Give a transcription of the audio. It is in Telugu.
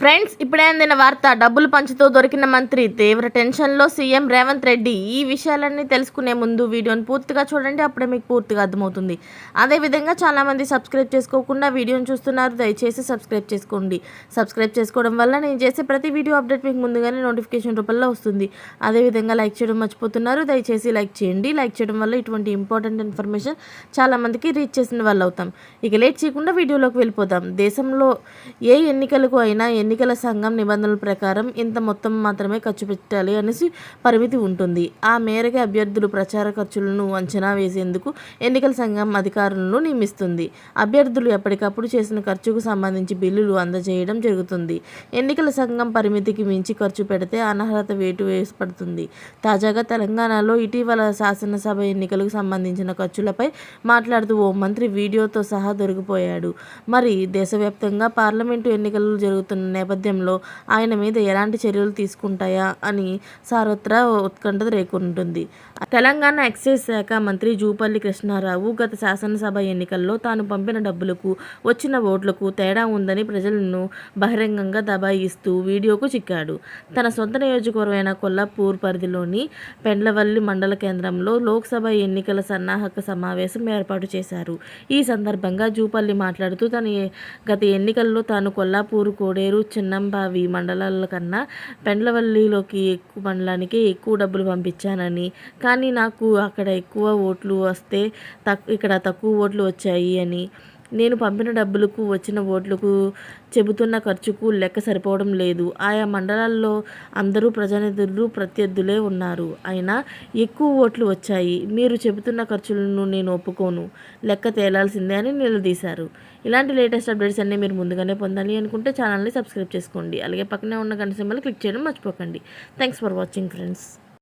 ఫ్రెండ్స్ ఇప్పుడే అందిన వార్త డబ్బులు పంచుతూ దొరికిన మంత్రి తీవ్ర టెన్షన్లో సీఎం రేవంత్ రెడ్డి ఈ విషయాలన్నీ తెలుసుకునే ముందు వీడియోని పూర్తిగా చూడండి అప్పుడే మీకు పూర్తిగా అర్థమవుతుంది. అదేవిధంగా చాలామంది సబ్స్క్రైబ్ చేసుకోకుండా వీడియోని చూస్తున్నారు దయచేసి సబ్స్క్రైబ్ చేసుకోండి. సబ్స్క్రైబ్ చేసుకోవడం వల్ల నేను చేసే ప్రతి వీడియో అప్డేట్ మీకు ముందుగానే నోటిఫికేషన్ రూపంలో వస్తుంది. అదేవిధంగా లైక్ చేయడం మర్చిపోతున్నారు దయచేసి లైక్ చేయండి. లైక్ చేయడం వల్ల ఇటువంటి ఇంపార్టెంట్ ఇన్ఫర్మేషన్ చాలామందికి రీచ్ చేసిన వాళ్ళు అవుతాం ఇక లేట్ చేయకుండా వీడియోలోకి వెళ్ళిపోతాం దేశంలో ఏ ఎన్నికలకు అయినా ఎన్నికల సంఘం నిబంధనల ప్రకారం ఇంత మొత్తం మాత్రమే ఖర్చు పెట్టాలి అనేసి పరిమితి ఉంటుంది. ఆ మేరకు అభ్యర్థులు ప్రచార ఖర్చులను అంచనా వేసేందుకు ఎన్నికల సంఘం అధికారులను నియమిస్తుంది. అభ్యర్థులు ఎప్పటికప్పుడు చేసిన ఖర్చుకు సంబంధించి బిల్లులు అందజేయడం జరుగుతుంది. ఎన్నికల సంఘం పరిమితికి మించి ఖర్చు పెడితే అనర్హత వేటు వేసపడుతుంది తాజాగా తెలంగాణలో ఇటీవల శాసనసభ ఎన్నికలకు సంబంధించిన ఖర్చులపై మాట్లాడుతూ ఓ మంత్రి వీడియోతో సహా దొరికిపోయాడు. మరి దేశవ్యాప్తంగా పార్లమెంటు ఎన్నికలు జరుగుతున్న నేపథ్యంలో ఆయన మీద ఎలాంటి చర్యలు తీసుకుంటాయా అని సార్వత్ర ఉత్కంఠ రేకుంటుంది. తెలంగాణ ఎక్సైజ్ శాఖ మంత్రి జూపల్లి కృష్ణారావు గత శాసనసభ ఎన్నికల్లో తాను పంపిన డబ్బులకు వచ్చిన ఓట్లకు తేడా ఉందని ప్రజలను బహిరంగంగా దబాయిస్తూ వీడియోకు చిక్కాడు. తన సొంత నియోజకవర్గమైన కొల్లాపూర్ పరిధిలోని పెండ్లవల్లి మండల కేంద్రంలో లోక్సభ ఎన్నికల సన్నాహక సమావేశం ఏర్పాటు చేశారు. ఈ సందర్భంగా జూపల్లి మాట్లాడుతూ తన గత ఎన్నికల్లో తాను కొల్లాపూరు కోడేరు చిన్నంబావి మండలాల కన్నా పెండ్లవల్లిలోకి ఎక్కువ మండలానికి ఎక్కువ డబ్బులు పంపించానని. కానీ నాకు అక్కడ ఎక్కువ ఓట్లు వస్తే తక్ ఇక్కడ తక్కువ ఓట్లు వచ్చాయి అని. నేను పంపిన డబ్బులకు వచ్చిన ఓట్లకు చెబుతున్న ఖర్చుకు లెక్క సరిపోవడం లేదు. ఆయా మండలాల్లో అందరూ ప్రజానిధులు ప్రత్యర్థులే ఉన్నారు. అయినా ఎక్కువ ఓట్లు వచ్చాయి. మీరు చెబుతున్న ఖర్చులను నేను ఒప్పుకోను. లెక్క తేలాల్సిందే అని నిలదీశారు. ఇలాంటి లేటెస్ట్ అప్డేట్స్ అన్నీ మీరు ముందుగానే పొందాలి అనుకుంటే ఛానల్ని సబ్స్క్రైబ్ చేసుకోండి. అలాగే పక్కనే ఉన్న గంట సింబల్ క్లిక్ చేయడం మర్చిపోకండి. Thanks for watching friends.